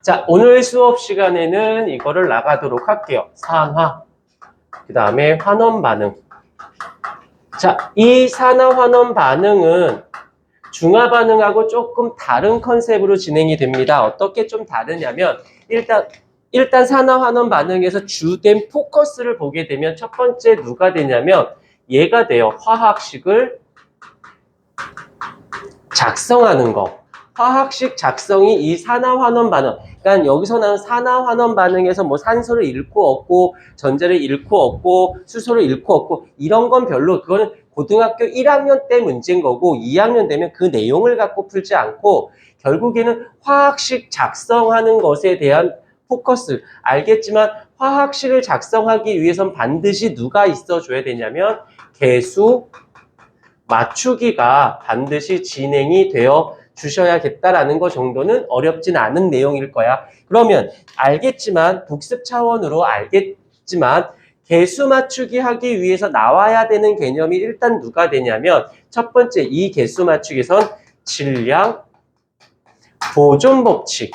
자, 오늘 수업 시간에는 이거를 나가도록 할게요. 산화. 그 다음에 환원 반응. 자, 이 산화 환원 반응은 중화 반응하고 조금 다른 컨셉으로 진행이 됩니다. 어떻게 좀 다르냐면, 일단, 일단 산화 환원 반응에서 주된 포커스를 보게 되면 첫 번째 누가 되냐면, 얘가 돼요. 화학식을 작성하는 거. 화학식 작성이 이 산화환원 반응. 그러니까 여기서 나온 산화환원 반응에서 뭐 산소를 잃고 얻고 전자를 잃고 얻고 수소를 잃고 얻고 이런 건 별로 그거는 고등학교 1학년 때 문제인 거고 2학년 되면 그 내용을 갖고 풀지 않고 결국에는 화학식 작성하는 것에 대한 포커스. 알겠지만 화학식을 작성하기 위해선 반드시 누가 있어줘야 되냐면 개수 맞추기가 반드시 진행이 되어 주셔야겠다라는 것 정도는 어렵진 않은 내용일 거야. 그러면 알겠지만 복습 차원으로 알겠지만 개수 맞추기 하기 위해서 나와야 되는 개념이 일단 누가 되냐면 첫 번째 이 개수 맞추기선 질량 보존 법칙.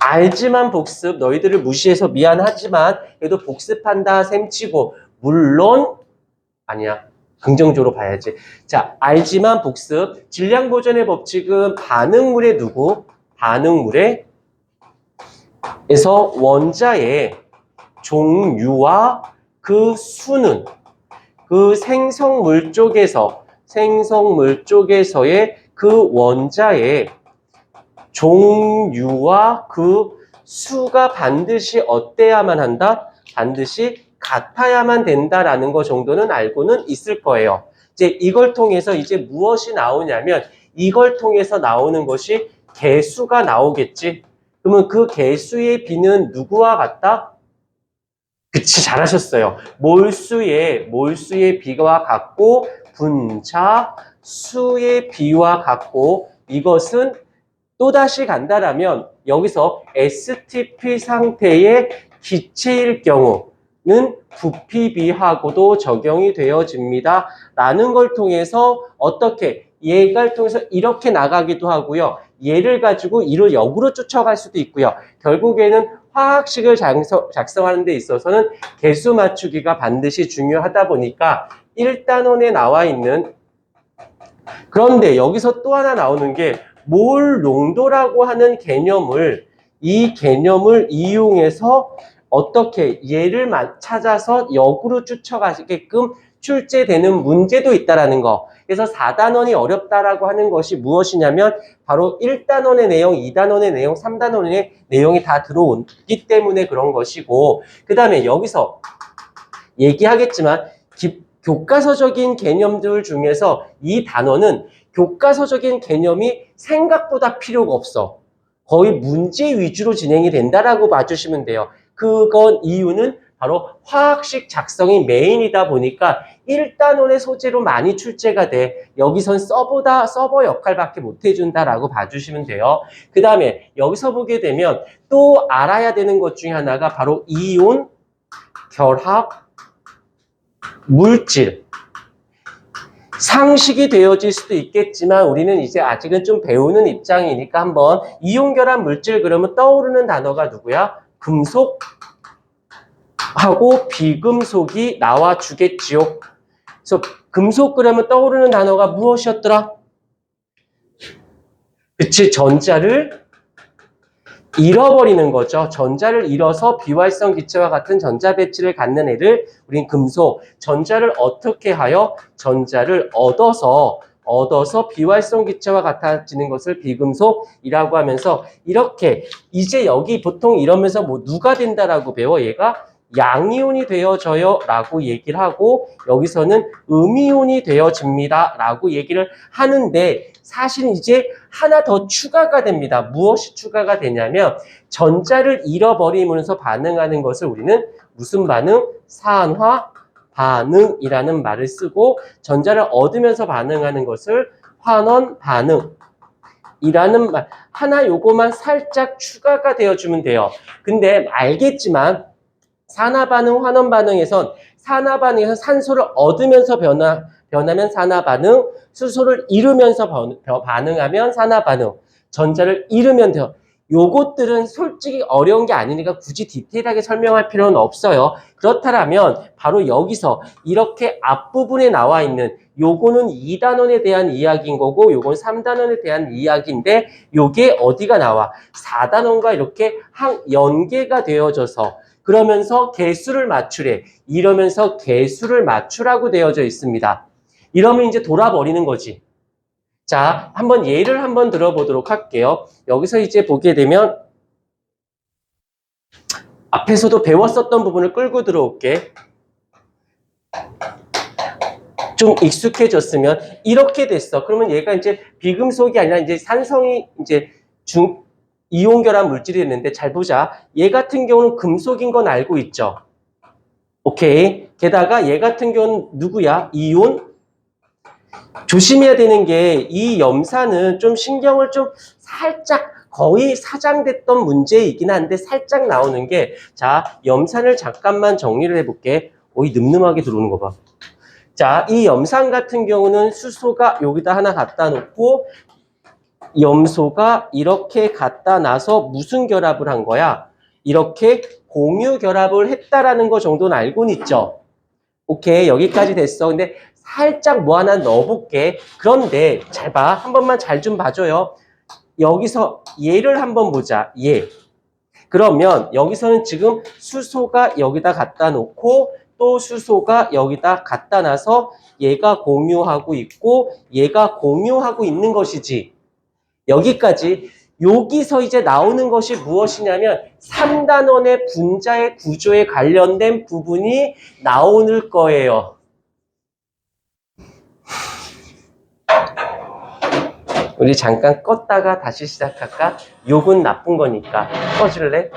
알지만 복습 너희들을 무시해서 미안하지만 그래도 복습한다 셈치고. 물론 아니야 긍정적으로 봐야지. 자, 알지만 복습. 질량 보존의 법칙은 반응물의 누구? 반응물의 에서 원자의 종류와 그 수는 그 생성물 쪽에서 생성물 쪽에서의 그 원자의 종류와 그 수가 반드시 어때야만 한다? 반드시 같아야만 된다라는 것 정도는 알고는 있을 거예요. 이제 이걸 통해서 이제 무엇이 나오냐면 이걸 통해서 나오는 것이 개수가 나오겠지. 그러면 그 개수의 비는 누구와 같다? 그치, 잘하셨어요. 몰수의, 몰수의 비와 같고, 분자 수의 비와 같고, 이것은 또다시 간다라면, 여기서 STP 상태의 기체일 경우, 는 부피비하고도 적용이 되어집니다. 라는 걸 통해서 어떻게 얘를 통해서 이렇게 나가기도 하고요. 얘를 가지고 이를 역으로 쫓아갈 수도 있고요. 결국에는 화학식을 작성, 작성하는 데 있어서는 개수 맞추기가 반드시 중요하다 보니까 1단원에 나와 있는 그런데 여기서 또 하나 나오는 게 몰 농도라고 하는 개념을 이 개념을 이용해서 어떻게 얘를 마- 찾아서 역으로 쫓아가게끔 출제되는 문제도 있다라는 거. 그래서 4단원이 어렵다라고 하는 것이 무엇이냐면 바로 1단원의 내용, 2단원의 내용, 3단원의 내용이 다 들어오기 때문에 그런 것이고 그 다음에 여기서 얘기하겠지만 기- 교과서적인 개념들 중에서 이 단어는 교과서적인 개념이 생각보다 필요가 없어. 거의 문제 위주로 진행이 된다라고 봐주시면 돼요. 그건 이유는 바로 화학식 작성이 메인이다 보니까 1단원의 소재로 많이 출제가 돼. 여기선 서버다, 서버 역할밖에 못 해준다라고 봐주시면 돼요. 그 다음에 여기서 보게 되면 또 알아야 되는 것 중에 하나가 바로 이온, 결합, 물질. 상식이 되어질 수도 있겠지만 우리는 이제 아직은 좀 배우는 입장이니까 한번 이온 결합 물질 그러면 떠오르는 단어가 누구야? 금속 하고 비금속이 나와 주겠지요. 그래서 금속 그러면 떠오르는 단어가 무엇이었더라? 그치 전자를 잃어버리는 거죠. 전자를 잃어서 비활성 기체와 같은 전자 배치를 갖는 애를 우린 금속, 전자를 어떻게 하여 전자를 얻어서 얻어서 비활성 기체와 같아지는 것을 비금속이라고 하면서 이렇게 이제 여기 보통 이러면서 뭐 누가 된다라고 배워 얘가 양이온이 되어져요 라고 얘기를 하고 여기서는 음이온이 되어집니다 라고 얘기를 하는데 사실 이제 하나 더 추가가 됩니다. 무엇이 추가가 되냐면 전자를 잃어버리면서 반응하는 것을 우리는 무슨 반응? 산화 반응이라는 말을 쓰고 전자를 얻으면서 반응하는 것을 환원 반응 이라는 말 하나 요거만 살짝 추가가 되어주면 돼요. 근데 알겠지만 산화 반응, 환원 반응에선 산화 반응에서 산소를 얻으면서 변화 변하면 산화 반응, 수소를 잃으면서 번- 변- 반응하면 산화 반응, 전자를 잃으면 돼요. 요것들은 솔직히 어려운 게 아니니까 굳이 디테일하게 설명할 필요는 없어요. 그렇다면 바로 여기서 이렇게 앞부분에 나와 있는 요거는 2단원에 대한 이야기인 거고 요건 3단원에 대한 이야기인데 요게 어디가 나와? 4단원과 이렇게 한 연계가 되어져서 그러면서 개수를 맞추래. 이러면서 개수를 맞추라고 되어져 있습니다. 이러면 이제 돌아버리는 거지. 자, 한번 예를 한번 들어보도록 할게요. 여기서 이제 보게 되면 앞에서도 배웠었던 부분을 끌고 들어올게. 좀 익숙해졌으면 이렇게 됐어. 그러면 얘가 이제 비금속이 아니라 이제 산성이 이제 중 이온결합 물질이 됐는데 잘 보자. 얘 같은 경우는 금속인 건 알고 있죠. 오케이. 게다가 얘 같은 경우는 누구야? 이온 조심해야 되는 게 이 염산은 좀 신경을 좀 살짝 거의 사장됐던 문제이긴 한데 살짝 나오는 게 자, 염산을 잠깐만 정리를 해볼게. 오이 늠름하게 들어오는 거 봐. 자, 이 염산 같은 경우는 수소가 여기다 하나 갖다 놓고 염소가 이렇게 갖다 놔서 무슨 결합을 한 거야? 이렇게 공유 결합을 했다라는 거 정도는 알고는 있죠. 오케이, 여기까지 됐어. 근데 살짝 뭐 하나 넣어볼게. 그런데 잘 봐. 한 번만 잘 좀 봐줘요. 여기서 얘를 한번 보자. 얘. 그러면 여기서는 지금 수소가 여기다 갖다 놓고 또 수소가 여기다 갖다 놔서 얘가 공유하고 있고 얘가 공유하고 있는 것이지. 여기까지 여기서 이제 나오는 것이 무엇이냐면 3단원의 분자의 구조에 관련된 부분이 나오는 거예요. 우리 잠깐 껐다가 다시 시작할까? 욕은 나쁜 거니까 꺼줄래?